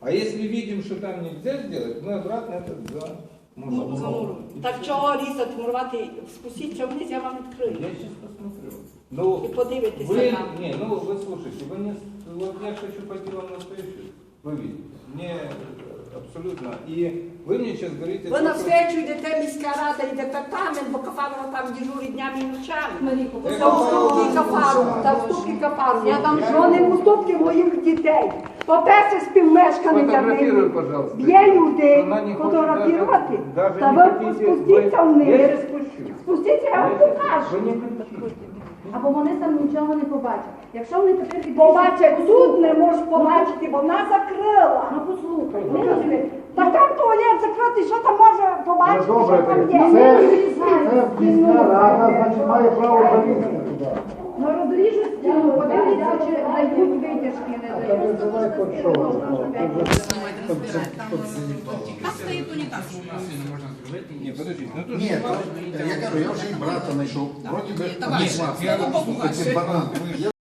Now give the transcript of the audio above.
А если видим, что там нельзя сделать, мы обратно это за. Ну, замуру. Так чого різати, мурувати, спустіться вниз, я вам Я відкрию. сейчас посмотрю. Ну, І подивитися вы, там. не, ну вы слушайте, вы не, вот я ж хочу пойти вам настоящую. Вы видите, мне э, абсолютно. И вы мне сейчас говорите... Ви то, на что- свечу йдете міська рада і департамент, бо Кафарова там дежурить днями і ночами. Марійко, Е, Та уступки Кафарова, та уступки Кафарова. Я вам жодні уступки моїх дітей. По-перше, співмешканиця Фотографируй, пожалуйста. Б'є людей, Вона не хоче фотографувати. даже- Та даже ви не хотите, спустіться ви- вниз. Я не. Спустіться, я вам покажу. або вони там нічого не побачать. Якщо вони тепер підійдуть- Побачить, тут не можеш побачити, вона закрила. Ну послухай, Ну, розумієте, Та там туалет закритий, що там може побачити, Ну, добре, що там є? це міська рада, значить має право залізти туди. ну розріжуть стіну, подивіться, чи дають витяжки, не Та дають. ви давай хоч що. Там стоїть унітаз. Не, подождите, ну тут Ні, же то, я кажу, я вже і брата знайшов. Вроді би Товариш, адекватно. слава Богу, Слухайте, ваш. банан.